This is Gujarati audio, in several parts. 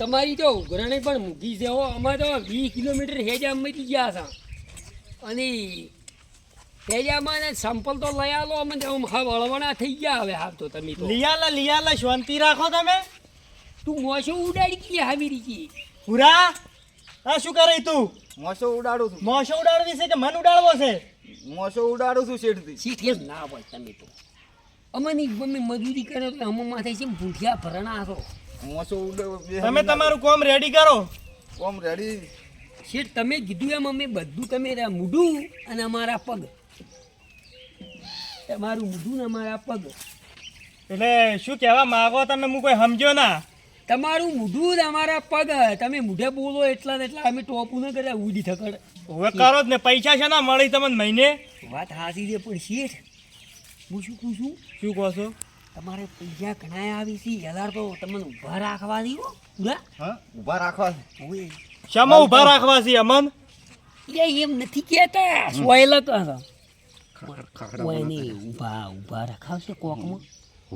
તમારી તો ઉઘરાણી પણ મૂકી છે હો. અમારે તો વીસ કિલોમીટર હેજામાંથી ગયા હતા અને હેજામાં ને સંપલ તો લઈ આલો અમે તો હા વળવાના થઈ ગયા હવે હાલ તો તમે તો. લિયાલા લિયાલા શાંતિ રાખો તમે. તું મોસો ઉડાડી ગઈ હાવી રીતે પૂરા આ શું કરે તું? મોસો ઉડાડું છું. મોસો ઉડાડવી છે કે મન ઉડાડવો છે? મોસો ઉડાડું છું શેઠથી શીઠ ના હોય તમે તો. અમને મમ્મી મજૂરી કરે તો અમે માથે છે ભૂઠિયા ભરણા ઉડાડ તમે તમારું કોમ રેડી કરો. કોમ રેડી શેઠ તમે કીધું એમ અમે બધું તમે રા મૂઢું અને અમારા પગ. તમારું મૂઢું ને અમારા પગ. એટલે શું કહેવા માગો તમે? હું કોઈ સમજ્યો ના. તમારું મૂઢું અમારા પગ. તમે મૂઢે બોલો એટલા ને એટલા. અમે ટોપું ન કર્યા ઉડી થકડ. હવે કરો જ ને. પૈસા છે ના મળી તમને મહિને. વાત હાસી છે પણ શેઠ હું શું કહું છું? શું કહો છો? તમારે પૈસા ઘણા આવી છે હજાર તો તમને ઊભા રાખવા દીધો હા. ઊભા રાખવા છે ઓય. શામાં ઊભા રાખવા છે અમન? એ એમ નથી કહેતા. સોયલા તો હતા. ઓય ને ઊભા ઊભા રખાવશે કોકમાં.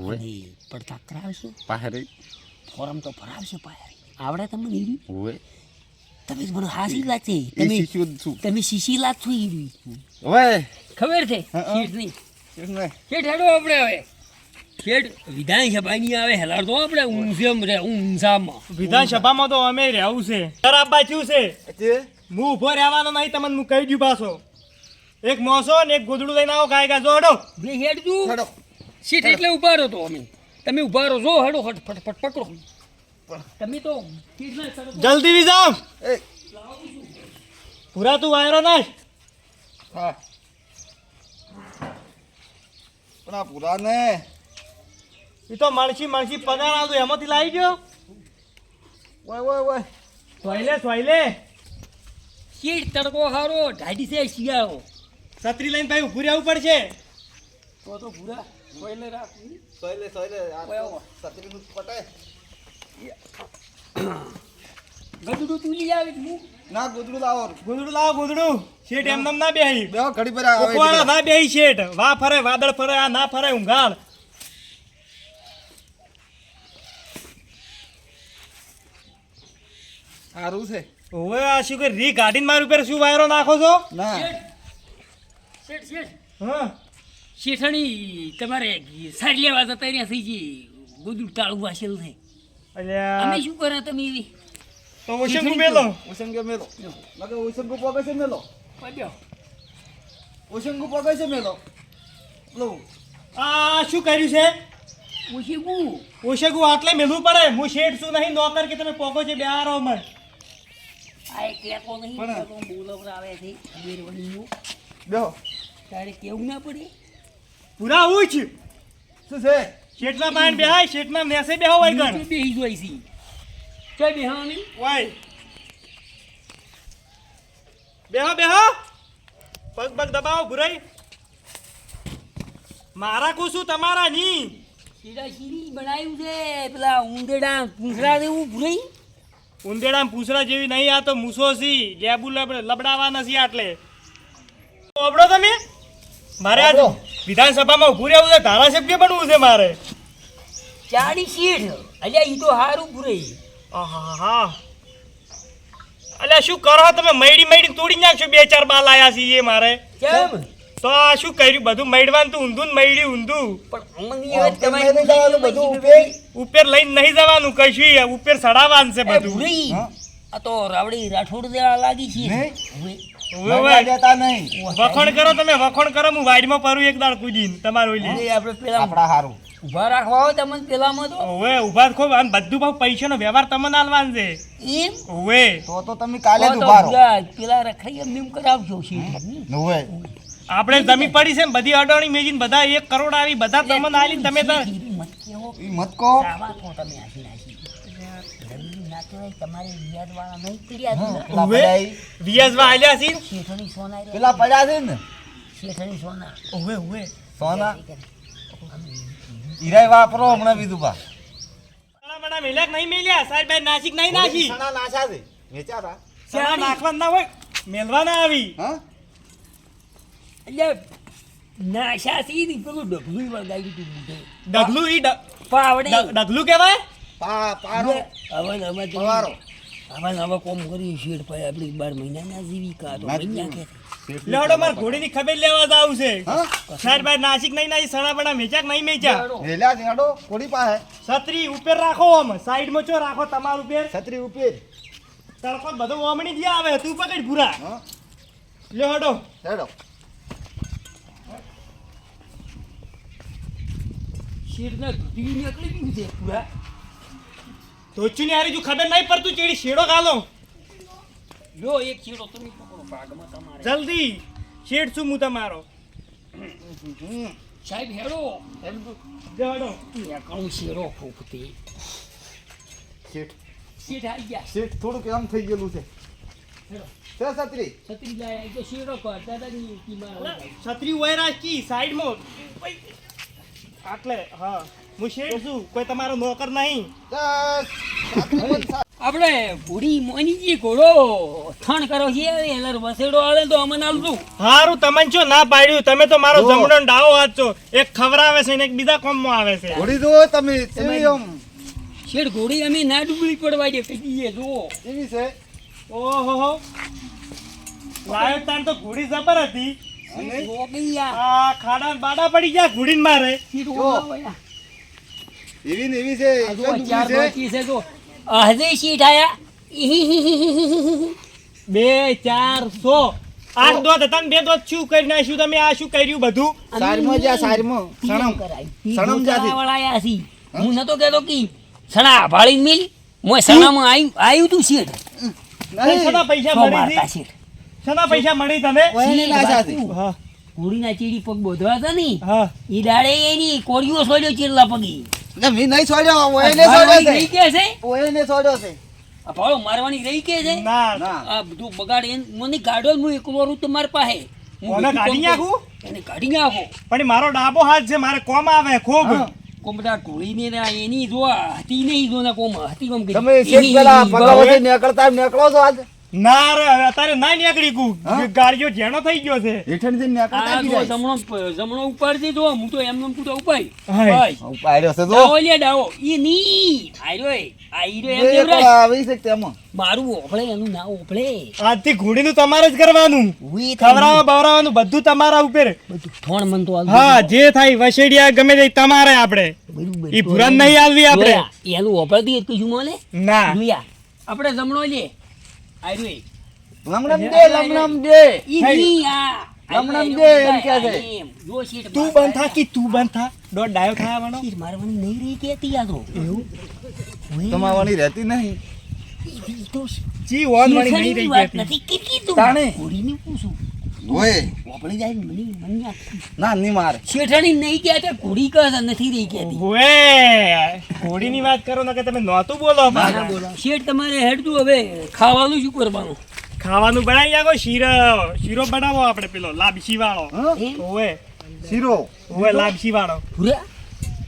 અને પડતા કરાવશે. પાહરે. ફોરમ તો ભરાવશે પાયર આવડે તમને ઈરી? ઓય તમે મને હાસી લાગશે. તમે તમે શીશી લાગ છો ઈરી. ઓય ખબર છે? શીટ નહીં શીટ હેડો આપણે હવે. શેઠ વિધાનસભાની આવે હેલાડતો આપણે ઊંઝેમ રે ઊંઝામાં. વિધાનસભામાં તો અમે રહેવું છે. ઘર આપવા છે. હું ઊભો રહેવાનો નહીં તમને હું કહી દઉં પાછો. એક મોસો ને એક ગોદડું લઈને આવો કાય કાંઈ હડો. બે હેડ તું હેડો. શેઠ એટલે ઊભા રહો તો અમે. તમે ઊભા રહો જો હડો ફટ ફટ ફટ પકડો. તમે તો જલ્દી વિજામ પૂરા તું વાયરો ના હા. પણ આ પૂરા ને એ તો માણસી માણસી પગાર આવતો એમાંથી લાવી ગયો ઓય ઓય ઓય સોયલે સોયલે. શેઠ તડકો હારો ઢાઢી છે શિયાળો. છત્રી લઈને ભાઈ ઉભું રહેવું પડશે. તો તો ભૂરા. કોઈને રાખ. સોયલે સોયલે છત્રી નું તો ઓય. સતરીનું પટે ગદડું તું લઈ આવી હું? ના ગોદડું લાવો. ગોદડું લાવો ગોદડું શેઠ એમ નામ ના બેહી. બે ઘડી પર આવે ના બેહી શેઠ. વા ફરે વાદળ ફરે આ ના ફરે ઊંઘાડ સારું છે. હવે આ શું કે રી ગાડીને મારી ઉપર શું વાયરો નાખો છો? ના. શેઠ શેઠ હા. શેઠાણી તમારે સારી લેવા જતા રહ્યા થઈ ગઈ ગોદડું ટાળું વાસેલ છે. અલ્યા. અમે શું કરે તમે? એવી તો ઓશન મેલો. ઓશંગો મેલો. લગે ઓશંગો પગે છે મેલો. પડ્યો. ઓશંગો પગે છે મેલો. લો. આ શું કર્યું છે? હું ઓશેગુ આટલે મેલું પડે. હું શેઠ છું નહીં નોકર કે તમે પોકો છે બે આરો મર આ એક નહીં છે બેરવણીનું બેહો તારે કેવું ના પડે? પૂરા શું છે? પાણી બેહાય શેઠના મેસે બેહો હોય ગણ જોઈ છી. બેહો બેહો. પગ પગ દબાવો ભુરાઈ. મારા કોશું તમારા ની સીધા શીરી બનાવ્યું છે પેલા ઊંધેડા પૂંછડા જેવું ભૂરાઈ. ઉંદેડા પૂછડા જેવી નહીં આ તો મૂસો સી લેબુ લબડાવા નથી આટલે. ઓબડો તમે? મારે આજ વિધાનસભામાં ઉભું રહેવું છે ધારાસભ્ય બનવું છે મારે. ચાડી શીઠ. અલ્યા ઈ તો હારું ભૂરાઈ આહાહા. અલ્યા શું કરો? તમે મૈડી મૈડી તોડી નાખશો બે ચાર બાલ આયા છીએ મારે. કેમ? તો આ શું કર્યું? બધું મૈડવાનું તો ઊંધું ને મૈડી ઊંધું. પણ બધું ઉપેર. લઈને નહીં જવાનું કશું ઉપર ચડાવવાનું છે બધું. આ તો રાવડી રાઠોડ દેવા લાગી છે? હવે ના વખોણ કરો તમે વખણ કરો હું વાડીમાં પરું એક દાળ કૂદીને તમારું ઓલી. હવે આપણે પેલા આપણા હારું. ઊભા રાખવા હોય તમને પેલામાં તો? ઓવે ઊભા રાખો આમ બધું ભાવ પૈસાનો વ્યવહાર તમને આલવાનું છે. એમ? ઓવે તો તો તમે કાલે જ ઊભા રહો. પેલા- રખાઈ એમ એમ કરાવજો છે. નવે આપણે જમી પડી છે ને બધી અડોણી મેજીને બધા એક કરોડ આવી બધા તમને આલી તમે તો શીઠ મત કહો. તમે આશી નાશી ના નહીં? પેલા પડ્યા છે ને? સોના. ઓવે ઓવે સોના? વાપરો હમણાં બીજું પા બણા મેલ્યા નહીં મેલ્યા સાહેબ ભાઈ નાસિક નહીં નાસી સણા નાશા છે. વેચાતા સણા નાખવા ના હોય મેલવા ના આવી. હા? એટલે નાશા થી પેલું ડગલું વળગાવ્યું હતું ડગલું ઈ પાવડે. ડગલું કહેવાય? પા પારો. હવે હવે પવારો. હવે હવે કોમ કરી શેડ પાય આપણી બાર મહિનાના જીવિકા તો મહિના કે લેડો માર ઘોડીની ખબર લેવા જાવ છે. હા? સાહેબ ભાઈ નાસિક નહીં નાસી સણા બણા મેચાક નહીં મેચા વેલા ઝાડો કોડી પાસે? છત્રી ઉપર રાખો આમ સાઈડમાં ચો રાખો તમારું ઉપર. છત્રી ઉપર. તડકો બધો ઓમણી જ્યાં આવે તું પકડ ભૂરા. લ્યો હડો હેડો. શેઠના દૂધી નીકળી ગયું છે પૂરા ધોચું ની હારી જો ખબર નહીં પડતું ચેડી શેડો ગાલો. લો એક છેડો તમે પકડો ભાગમાં તમારે. જલ્દી શેડ છું હું તમારો. સાહેબ હેડો. હડો એકણું શેરો ફૂંકતી. શેઠ. શેઠ આવી ગયા. શેઠ થોડુંક આમ થઈ ગયેલું છે. હેડો. છત્રી. છત્રી લાય તો શેરો કર દાદાની કીમાં છત્રી ઊભી રાખી સાઈડમાં. આટલે હા. હું શેઠ છું કોઈ તમારો નોકર નહીં. આપણે પૂરી મોનીજી ઘોડો થણ કરો છે એલર વસેડો આવે તો અમને આલતું હારું તમને છો ના પાડ્યું તમે તો મારો જમણો ડાવો હાથ છો. એક ખવરાવે છે ને એક બીજા કોમમાં આવે છે. ઘોડી દો તમે કેવી આમ. શેઠ ઘોડી અમે ના ડૂબળી પડવા દે કઈ દઈએ જો એવી છે. ઓહો. લાયો તાન તો ઘોડી જબર હતી. આ આ ખાડા બાડા પડી ગયા ઘોડીને મારે. એવી ને એવી છે હજે આયા. બે આઠ દોત હતા બે દોત શું કરી નાખ્યું તમે? આ શું કર્યું બધું? સારમાં જા સારમાં. સણમ. સણમ જાતી. વાળા છી. હું? નતો કહેતો કે સણા ભાળી મિલ. મોય સણામાં આવ્યું આવ્યું તું શેઠ નહીં શેના પૈસા ભરી શેઠ શેના પૈસા મળી તમે કોઈને ના જાતી. હા. કોળીના ચીડી પગ બોધવા હતા ની હા. ઈ દાડે એની કોળીઓ સોડ્યો ચીરલા પગી. એટલે મેં નહીં સોડ્યો ઓયને સોડ્યો છે. કે છે? ઓયને સોડ્યો છે. આ ભાળો મારવાની રહી કે છે? ના. ના. આ બધું બગાડ એ મને ગાડો હું એકલો રૂ તમારી પાસે. બધું કાઢી નાખું? એને ગાડી નાખો. પણ મારો ડાબો હાથ છે મારે કોમ આવે ખૂબ. હા. બધા ઢોળીને ને એની જો હતી નહીં જો ને કોમ હતી કોમ કરી. તમે પેલા નીકળતા નીકળો છો આજ? ના રે હવે તારે ના નીકળી ગુ ગાડીઓ જેનો થઈ ગયો છે. હેઠળથી નીકળતા આ જાય. જમણો જમણો ઉપર જો હું તો એમ એમ પૂછો ઉપાય ઉપાડ્યો છે જો. ઓલે ડાવો. ઈ ની આયરો એ. આયરો એમ કેમ આવી છે તેમાં. મારું ઓફળે એનું ના ઓફળે આજથી ઘોડીનું તમારે જ કરવાનું. ઉઈ ખવડાવવા બવડાવવાનું બધું તમારા ઉપર. બધું થોણ મન તો આલ હા જે થાય વસેડિયા ગમે તે તમારે આપણે. બધું ઈ ભુરાન નહીં આવવી આપણે. એનું ઓફળથી જ કશું મળે? ના. આપણે જમણો લે. આયરો એ. લમણમ દે લમણમ દે. ઈ. ની આ. આયરો દે એમ કહે છે. તું બંધ થા કી તું બંધ થા? દોઢ ડાયો થયા વાનો શેઠ મારવાની નહીં રહી કેતી આ તો. એવું? તમાવાની રહેતી નહીં. ઈ જી ઓન વાળી નહીં રહી વાત ગઈ નથી. કેટલી તું તાણે. પૂછું? ઓય. ઓપળી જાય ને મને મને ના નહીં મારે. શેઠાણી નહીં કહેતા ઘોડી કહે છે, નથી રહી કહેતી. ઓએ ઘોડીની વાત કરો ને કે તમે નહોતું બોલો ના બોલો. શેઠ તમારે હેડતું હવે ખાવાનું શું કરવાનું? ખાવાનું બનાવી આપો શીરો શીરો બનાવો આપણે પેલો લાપસી વાળો. ઓએ શીરો? ઓએ લાપસી વાળો. ભૂર્યા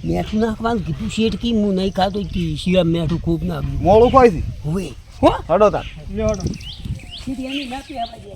મેઠું નાખવાનું કીધું શેઠ કી હું નહીં ખાતો કી શિયા મેઠું ખૂબ નાખ્યું. મોડું કોઈ થી હવે હો હડો તાર. લ્યો હડો. શેઠ એની નાખી આપવા દે